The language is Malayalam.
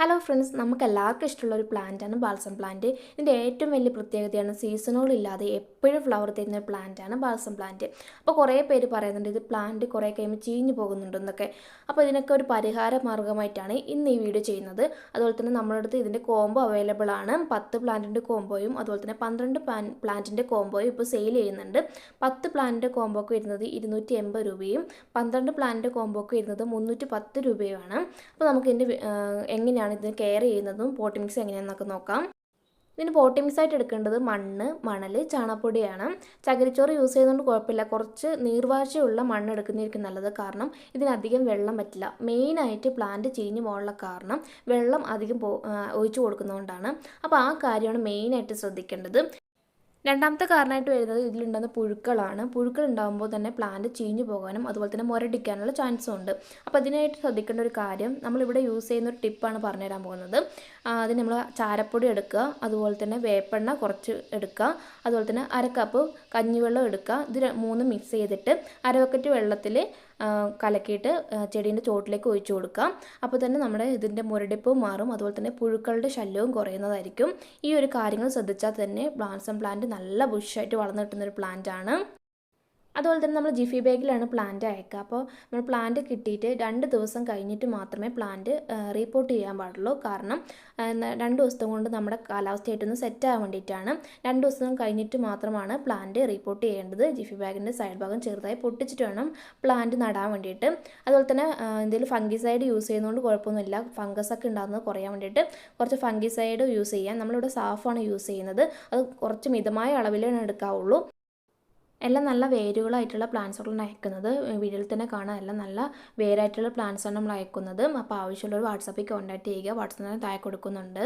ഹലോ ഫ്രണ്ട്സ് നമുക്ക് എല്ലാവർക്കും ഇഷ്ടമുള്ള ഒരു പ്ലാന്റാണ് ബാൽസം പ്ലാന്റ് ഇതിന്റെ ഏറ്റവും വലിയ പ്രത്യേകതയാണ് സീസണുകൾ ഇല്ലാതെ എപ്പോഴും ഫ്ലവർ തരുന്ന ഒരു പ്ലാന്റാണ് ബാൽസം പ്ലാന്റ് അപ്പോൾ കുറേ പേര് പറയുന്നുണ്ട് ഇത് പ്ലാന്റ് കുറേ കഴിയുമ്പോൾ ചീഞ്ഞു പോകുന്നുണ്ടെന്നൊക്കെ. അപ്പോൾ ഇതിനൊക്കെ ഒരു പരിഹാര മാർഗമായിട്ടാണ് ഇന്ന് ഈ വീഡിയോ ചെയ്യുന്നത്. അതുപോലെ തന്നെ നമ്മുടെ അടുത്ത് ഇതിന്റെ കോംബോ അവൈലബിൾ ആണ്. പത്ത് പ്ലാന്റിന്റെ കോംബോയും അതുപോലെ തന്നെ പന്ത്രണ്ട് പ്ലാന്റിന്റെ കോംബോയും ഇപ്പോൾ സെയിൽ ചെയ്യുന്നുണ്ട്. പത്ത് പ്ലാന്റിന്റെ കോംബോക്ക് വരുന്നത് ഇരുന്നൂറ്റി എൺപത് രൂപയും പന്ത്രണ്ട് പ്ലാന്റിന്റെ കോംബോക്ക് വരുന്നത് മുന്നൂറ്റി പത്ത് രൂപയുമാണ്. അപ്പോൾ നമുക്ക് ഇതിന്റെ എങ്ങനെയാണ് ഇതിന് കെയർ ചെയ്യുന്നതും പോട്ടി മിക്സ് എങ്ങനെയാണെന്നൊക്കെ നോക്കാം. ഇതിന് പോട്ടി മിക്സ് ആയിട്ട് എടുക്കേണ്ടത് മണ്ണ് മണൽ ചാണപ്പൊടിയാണ് ചകിരിച്ചോറ് യൂസ് ചെയ്യുന്നതുകൊണ്ട് കുഴപ്പമില്ല. കുറച്ച് നീർവാഴ്ചയുള്ള മണ്ണ് എടുക്കുന്നതായിരിക്കും നല്ലത്. കാരണം ഇതിനധികം വെള്ളം പറ്റില്ല. മെയിനായിട്ട് പ്ലാന്റ് ചീഞ്ഞു പോകാനുള്ള കാരണം വെള്ളം അധികം ഒഴിച്ചു കൊടുക്കുന്നതുകൊണ്ടാണ്. അപ്പോൾ ആ കാര്യമാണ് മെയിനായിട്ട് ശ്രദ്ധിക്കേണ്ടത്. രണ്ടാമത്തെ കാരണമായിട്ട് വരുന്നത് ഇതിലുണ്ടാകുന്ന പുഴുക്കളാണ്. പുഴുക്കൾ ഉണ്ടാകുമ്പോൾ തന്നെ പ്ലാന്റ് ചീഞ്ഞു പോകാനും അതുപോലെ തന്നെ മുരടിക്കാനുള്ള ചാൻസും ഉണ്ട്. അപ്പോൾ അതിനായിട്ട് ശ്രദ്ധിക്കേണ്ട ഒരു കാര്യം നമ്മളിവിടെ യൂസ് ചെയ്യുന്ന ഒരു ടിപ്പാണ് പറഞ്ഞുതരാൻ പോകുന്നത്. അതിന് നമ്മൾ ചാരപ്പൊടി എടുക്കുക അതുപോലെ തന്നെ വേപ്പെണ്ണ കുറച്ച് എടുക്കുക അതുപോലെ തന്നെ അര കപ്പ് കഞ്ഞിവെള്ളം എടുക്കുക. ഇത് മൂന്ന് മിക്സ് ചെയ്തിട്ട് അര ബക്കറ്റ് വെള്ളത്തിൽ കലക്കിയിട്ട് ചെടീന്റെ ചോട്ടിലേക്ക് ഒഴിച്ചു കൊടുക്കാം അപ്പോൾ തന്നെ നമ്മുടെ ഇതിന്റെ മുരടിപ്പ് മാറും അതുപോലെ തന്നെ പുഴുക്കളുടെ ശല്യവും കുറയുന്നതായിരിക്കും. ഈ ഒരു കാര്യങ്ങൾ ശ്രദ്ധിച്ചാൽ തന്നെ ബ്ലാൻസം പ്ലാന്റ് നല്ല ബുഷായിട്ട് വളർന്നു കിട്ടുന്നൊരു പ്ലാന്റ് ആണ്. അതുപോലെ തന്നെ നമ്മൾ ജിഫി ബാഗിലാണ് പ്ലാന്റ് അയക്കുക. അപ്പോൾ നമ്മൾ പ്ലാന്റ് കിട്ടിയിട്ട് രണ്ട് ദിവസം കഴിഞ്ഞിട്ട് മാത്രമേ പ്ലാന്റ് റീപ്പോർട്ട് ചെയ്യാൻ പാടുള്ളൂ. കാരണം രണ്ട് ദിവസത്തെ കൊണ്ട് നമ്മുടെ കാലാവസ്ഥയായിട്ടൊന്ന് സെറ്റ് ആകാൻ വേണ്ടിയിട്ടാണ് രണ്ട് ദിവസം കഴിഞ്ഞിട്ട് മാത്രമാണ് പ്ലാന്റ് റീപ്പോർട്ട് ചെയ്യേണ്ടത്. ജിഫി ബാഗിന്റെ സൈഡ് ഭാഗം ചെറുതായി പൊട്ടിച്ചിട്ട് വേണം പ്ലാന്റ് നടാൻ വേണ്ടിയിട്ട്. അതുപോലെ തന്നെ എന്തെങ്കിലും ഫംഗിസൈഡ് യൂസ് ചെയ്യുന്നതുകൊണ്ട് കുഴപ്പമൊന്നുമില്ല. ഫംഗസ് ഒക്കെ ഉണ്ടാകുന്നത് കുറയാൻ വേണ്ടിയിട്ട് കുറച്ച് ഫംഗിസൈഡ് യൂസ് ചെയ്യാം. നമ്മളിവിടെ സാഫാണ് യൂസ് ചെയ്യുന്നത്. അത് കുറച്ച് മിതമായ അളവിലാണ് എടുക്കാവുള്ളൂ. എല്ലാം നല്ല വേരുകളായിട്ടുള്ള പ്ലാന്റ്സുകളാണ് അയക്കുന്നത്. വീഡിയോയിൽ തന്നെ കാണാം എല്ലാം നല്ല വേരായിട്ടുള്ള പ്ലാന്റ്സാണ് നമ്മൾ അയക്കുന്നത്. അപ്പോൾ ആവശ്യമുള്ളവർ വാട്സാപ്പിൽ കോൺടാക്ട് ചെയ്യുക. വാട്സാപ്പിൽ താഴെ കൊടുക്കുന്നുണ്ട്.